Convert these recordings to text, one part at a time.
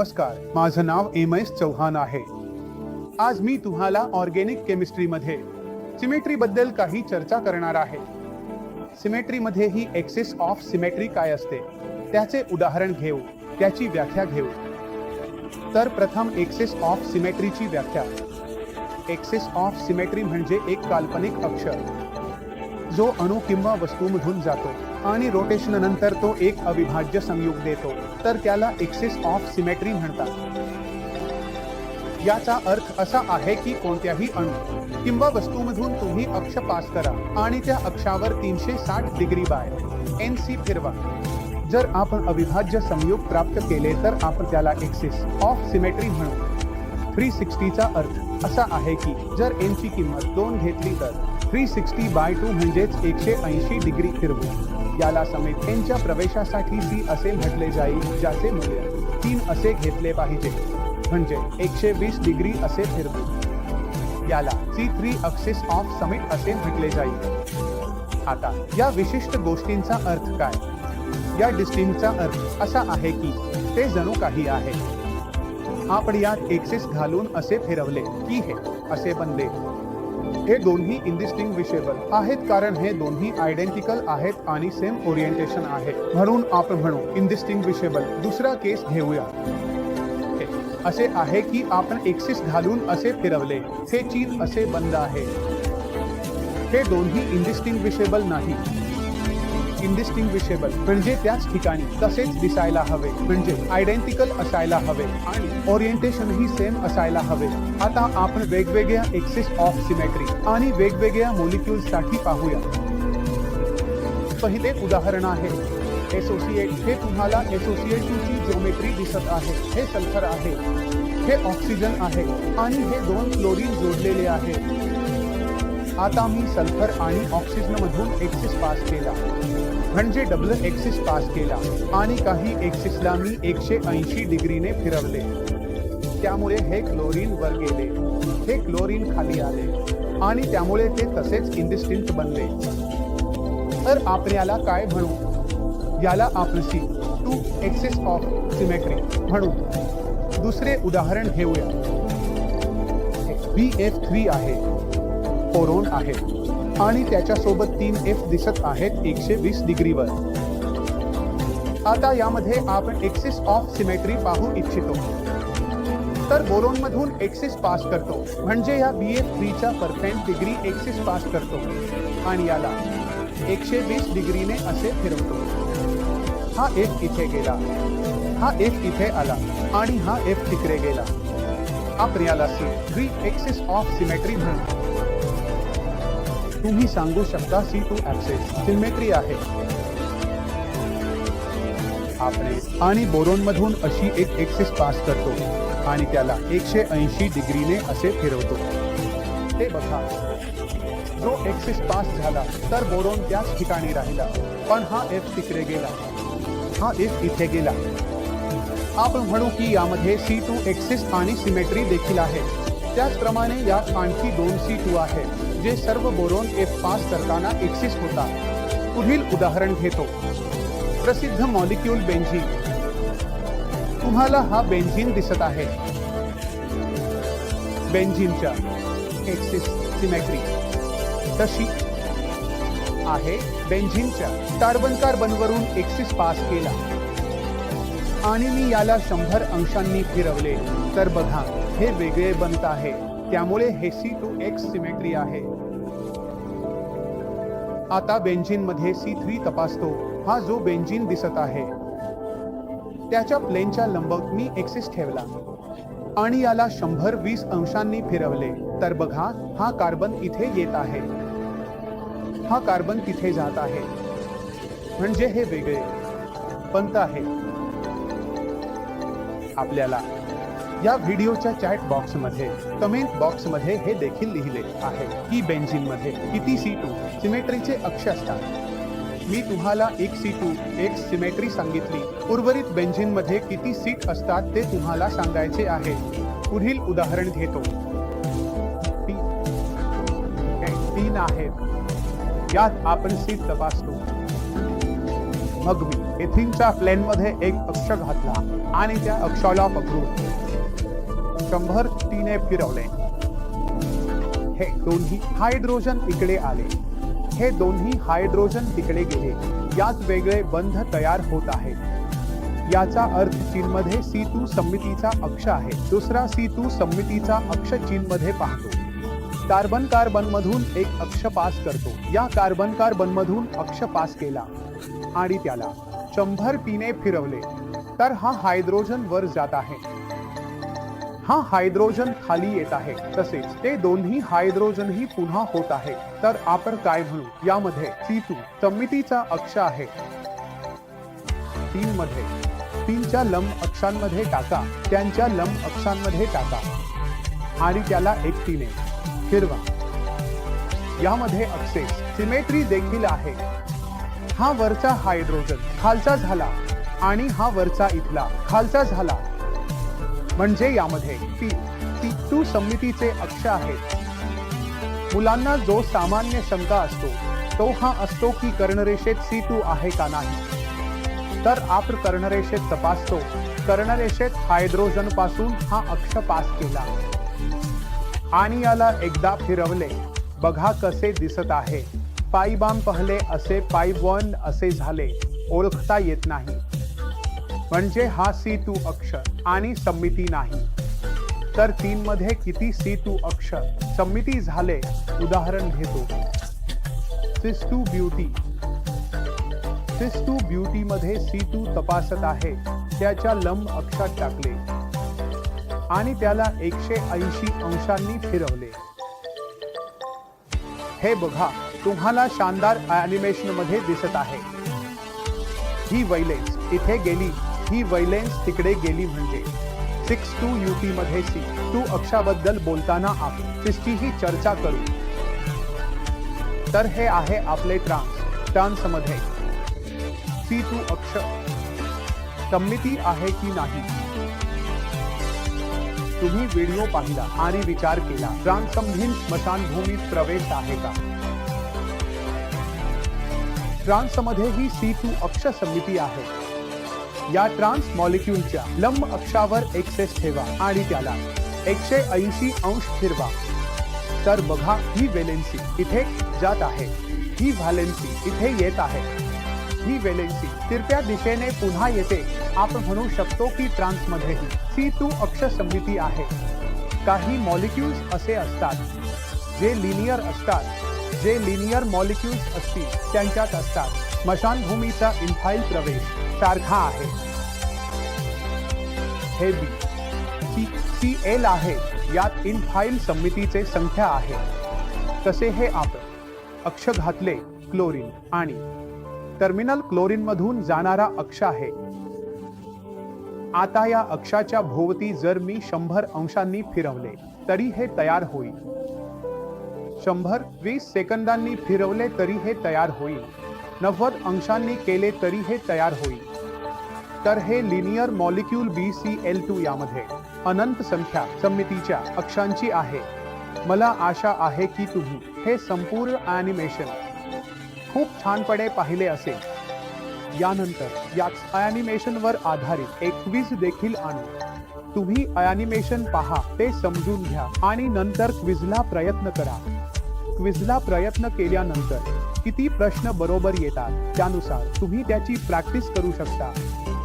नमस्कार. माझं नाव M S Chavan आहे. आज मी तुम्हाला ऑर्गेनिक केमिस्ट्रीमध्ये सिमेट्री बद्दल काही चर्चा करणार आहे. सिमेट्री मध्ये ही एक्सेस ऑफ सिमेट्री काय असते? त्याचे उदाहरण घेऊ त्याची व्याख्या घेऊ. तर प्रथम एक्सेस ऑफ सिमेट्रीची व्याख्या. एक्सेस ऑफ सिमेट्री म्हणजे एक काल्पनिक अक्षर. जो अणू किंवा वस्तूमधून जातो. आणि रोटेशननंतर तो एक अविभाज्य संयुग देतो. तर त्याला एक्सिस ऑफ सिमेट्री म्हणतात. याचा अर्थ असा आहे की कोणत्याही अणू किंवा वस्तूमधून तुम्ही अक्ष पास करा आणि त्या अक्षावर तीनशे साठ डिग्री बाय एन सी फिरवा. जर आपण अविभाज्य संयोग प्राप्त केले तर आपण त्याला एक्सिस ऑफ सिमेट्री म्हणू. थ्री सिक्स्टीचा अर्थ असा आहे की जर एन ची किंमत दोन घेतली तर थ्री सिक्स्टी बाय टू म्हणजेच एकशे ऐंशी डिग्री फिरवू. याला समेत एनच्या प्रवेशासाठी सी असे म्हटले जाईल ज्याचे मूल्य तीन असे घेतले पाहिजे. म्हणजे एकशे वीस डिग्री असे फिरवू. याला C three axis of symmetry असे म्हटले जाईल. आता या विशिष्ट गोष्टींचा अर्थ काय? या डिस्टिंगचा अर्थ असा आहे की ते जणू काही आहे. आपण यात एक्सिस घालून असे फिरवले की हे असे बनले. हे दोन्ही इनडिस्टिंग्विशेबल आहेत कारण हे दोन्ही आयडेंटिकल आहेत आणि सेम ओरिएंटेशन आहे. म्हणून आपण म्हणू इनडिस्टिंग्विशेबल दुसरा केस घेऊया. असे आहे की आपण एक्सिस घालून असे फिरवले. हे चीन असे बंद आहे. हे दोन्ही इनडिस्टिंग्विशेबल नाही. इनडिस्टिंग्विशेबल म्हणजे त्याच ठिकाणी तसेच दिसायला हवे. म्हणजे आयडेंटिकल असायला हवे. आणि ओरिएंटेशन ही सेम असायला हवे. आता आपण वेगवेगळ्या एक्सिस ऑफ सिमेट्री आणि वेगवेगळ्या मोलिक्युलसाठी पाहूया. पहिले उदाहरण आहे. एसोसिएट हे तुम्हाला एसोसिएशनची जिओमेट्री दिसत आहे. हे सल्फर आहे. हे ऑक्सिजन आहे. आणि हे दोन क्लोरीन जोडलेले आहे. आता मी सल्फर आणि ऑक्सिजन मधून एक्सिस पास केला. म्हणजे डबल एक्सिस पास केला. आणि काही एक्सिसला मी एकशे ऐंशी डिग्रीने फिरवले. त्यामुळे हे क्लोरीन वर गेले. हे क्लोरीन खाली आले. आणि त्यामुळे ते तसेच इंडिस्टिंक्ट बनले. तर आपण याला काय म्हणू? याला आपण C two axis of symmetry म्हणू. दुसरे उदाहरण घेऊया. बी एफ थ्री आहे. कोरोन आहे. आणि त्याच्यासोबत तीन एफ दिसत आहेत एकशे वीस डिग्रीवर. आता यामध्ये आपण एक्सिस ऑफ सिमेट्री पाहू इच्छितो. तर बोरोन मधून एक्सिस पास करतो. म्हणजे या बी एफ थ्रीच्या परफेक्ट डिग्री एक्सिस पास करतो. आणि याला एकशे वीस डिग्रीने असे फिरवतो. हा एफ इथे गेला. हा एफ इथे आला. आणि हा एफ तिकडे गेला. आपण याला C three axis of symmetry म्हणतो तुम्ही सांगू शकता सी टू ऍक्सेस सिमेट्री आहे. आपण आणि बोरोन मधून अशी एक एक्सिस पास करतो आणि त्याला एकशे ऐंशी डिग्रीने असे फिरवतो. ते बघा. जो एक्सिस पास झाला, तर बोरोन त्याच ठिकाणी राहिला. पण हा एफ़ तिकडे गेला. हा एफ़ इथे गेला. आपण म्हणू की यामध्ये सी टू एक्सिस आणि सिमेट्री देखील आहे. त्याचप्रमाणे यात आणखी दोन सी टू आहे. जे सर्व बोरोन एफ पास करताना एक्सिस होता. पुढील उदाहरण घेतो. प्रसिद्ध मॉलिक्यूल बेंझिन. तुम्हाला हा बेंझिन दिसत आहे. बेंझिनच्या एक्सिस सिमेट्री. तशी आहे बेंझिनच्या. कार्बन कार्बनवरून एक्सिस पास केला. आणि मी याला शंभर अंशांनी फिरवले. तर बघा हे वेगळे बनत आहे. त्यामुळे हे सी टू एक्स सिमेट्री आहे. आता बेंझिनमध्ये सी थ्री तपासतो. हा जो बेंजिन दिसत आहे. त्याच्या प्लेनच्या लंबक मी एक्सिस ठेवला. आणि याला शंभर वीस अंशांनी फिरवले. तर बघा हा कार्बन इथे येत आहे. हा कार्बन तिथे जात आहे. म्हणजे हे वेगळे. पंत आहे. आपल्याला. या व्हिडिओच्या चॅट बॉक्समध्ये कमेंट बॉक्समध्ये हे देखील लिहिले आहे की बेंझिनमध्ये किती सी टू सिमेट्रीचे अक्ष असतात. मी तुम्हाला एक सी टू एक सिमेट्री सांगितली. उर्वरित बेंझिनमध्ये किती सीट असतात ते तुम्हाला सांगायचे आहे. पुढील उदाहरण घेतो. तीन आहेत. यात आपण सीट तपासतो. मग मी एथिनच्या प्लेन मध्ये एक अक्ष घातला आणि त्या अक्षाला पकडून शंभर तिने फिरवले. हे दोन्ही हायड्रोजन इकडे आले. हे दोन्ही हायड्रोजन तिकडे गेले. यात वेगळे बंध तयार होत आहेत. याचा अर्थ चीनमध्ये सी टू सममितीचा अक्ष आहे. दुसरा सी टू सममितीचा अक्ष चीनमध्ये पाहतो. कार्बन कार्बन मधून एक अक्ष पास करतो. या कार्बन कार्बन मधून अक्ष पास केला आणि त्याला शंभर पिने फिरवले. तर हा हायड्रोजन वर जात आहे. हा हायड्रोजन खाली येत आहे. तसेच ते दोन्ही हायड्रोजनही पुन्हा होत आहे. तर आपण काय म्हणू? यामध्ये सी टू सममितीचा अक्ष आहे. तीन मध्ये तीनच्या लंब अक्षांमध्ये टाका. त्यांच्या लंब अक्षांमध्ये टाका. आणि त्याला एकटीने. फिरवा यामध्ये अक्सेस सिमेट्री देखील आहे. हा वरचा हायड्रोजन खालचा झाला आणि हा वरचा इथला खालचा झाला. म्हणजे यामध्ये टी टी टू सममितीचे अक्ष आहेत. मुलांना जो सामान्य शंका असतो तो हा असतो की कर्णरेषेत सी टू आहे का नाही. तर आपण कर्णरेषेत तपासतो. कर्णरेषेत हायड्रोजनपासून हा अक्ष पास केला. आणि याला एकदा फिरवले बघा कसे दिसत आहे. पायबाम पहले असे पायबॉन असे झाले. ओळखता येत नाही. म्हणजे हा सी तू अक्षर आणि संमिती नाही. तर तीन मध्ये किती सी तू अक्षर संमिती झाले? उदाहरण घेतो. Cis two beauty. Cis two beauty मध्ये सी तू तपासत आहे. त्याच्या लंब अक्षात टाकले. आणि त्याला एकशे ऐंशी अंशांनी फिरवले. हे बघा तुम्हाला शानदार अॅनिमेशनमध्ये दिसत आहे. ही वैलेस इथे गेली. ही वैलेन्स तिकडे गेली म्हणजे. सिक्स टू युटी मध्ये सी. टू अक्षाबद्दल बोलताना आपण तिसचीही चर्चा करू. तर हे आहे आपले ट्रान्स ट्रान्स मध्ये. सी टू अक्ष. सममिती आहे की नाही? तुम्ही व्हिडिओ पाहिला आणि विचार केला. ट्रान्ससंधीन स्मशानभूमीत प्रवेश आहे का? ट्रान्समध्ये ही सी टू अक्ष समिती आहे. या ट्रान्स मॉलिक्यूलच्या लंब अक्षावर एक्सेस ठेवा आणि त्याला एकशे ऐंशी अंश फिरवा. तर बघा ही वेलेन्सी इथे जात आहे. ही व्हॅलेन्सी इथे येत आहे. ही वेलेन्सी तिरप्या दिशेने पुन्हा येते. आपण म्हणू शकतो की ट्रान्समध्येही सी टू अक्ष समिती आहे. काही मॉलिक्युल्स असे असतात जे लिनियर असतात. जे लिनियर मॉलिक्युल्स असतील त्यांच्यात असतात. स्मशानभूमीचा इन्फाईल प्रवेश सारखा आहे. हे बी. सी. सी. एल. आहे. यात इनफाईल समितीचे संख्या आहे. तसे हे आपण अक्ष घातले क्लोरीन आणि टर्मिनल क्लोरीन मधून जाणारा अक्ष आहे. आता या अक्षाच्या भोवती जर मी शंभर अंशांनी फिरवले तरी हे तयार होईल. शंभर वीस सेकंदांनी फिरवले तरी हे तयार होईल. नव्वद अंशांनी केले तरी हे तयार होईल. तर हे linear molecule B C L two यामध्ये अनंत संख्या समितीच्या अक्षांची आहे. मला आशा आहे की तुम्ही हे संपूर्ण ॲनिमेशन खूप छानपणे पाहिले असेल. यानंतर याच ॲनिमेशनवर आधारित एक देखील आणू. तुम्ही ॲनिमेशन पहा ते समजून घ्या आणि नंतर क्विझला प्रयत्न करा. क्विझला प्रयत्न केल्यानंतर किती प्रश्न बरोबर येतात त्यानुसार तुम्ही त्याची प्रॅक्टिस करू शकता.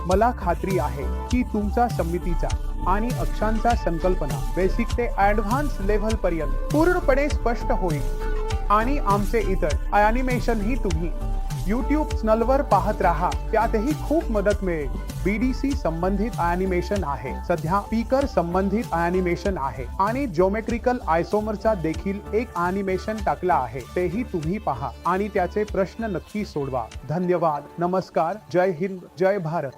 मला खात्री आहे की तुमचा समितीचा आणि अक्षांचा संकल्पना बेसिक ते ॲडव्हान्स लेव्हल पर्यंत पूर्णपणे स्पष्ट होईल. आणि आमचे इतर अॅनिमेशनही तुम्ही यूट्यूब चॅनलवर पाहत राहा त्यातही खूप मदत मिळेल. बीडीसी संबंधित अॅनिमेशन आहे. सध्या स्पीकर संबंधित अॅनिमेशन आहे. आणि ज्योमेट्रिकल आयसोमरचा देखील एक अॅनिमेशन टाकला आहे. तेही तुम्ही पहा. आणि त्याचे प्रश्न नक्की सोडवा. धन्यवाद. नमस्कार. जय हिंद. जय भारत.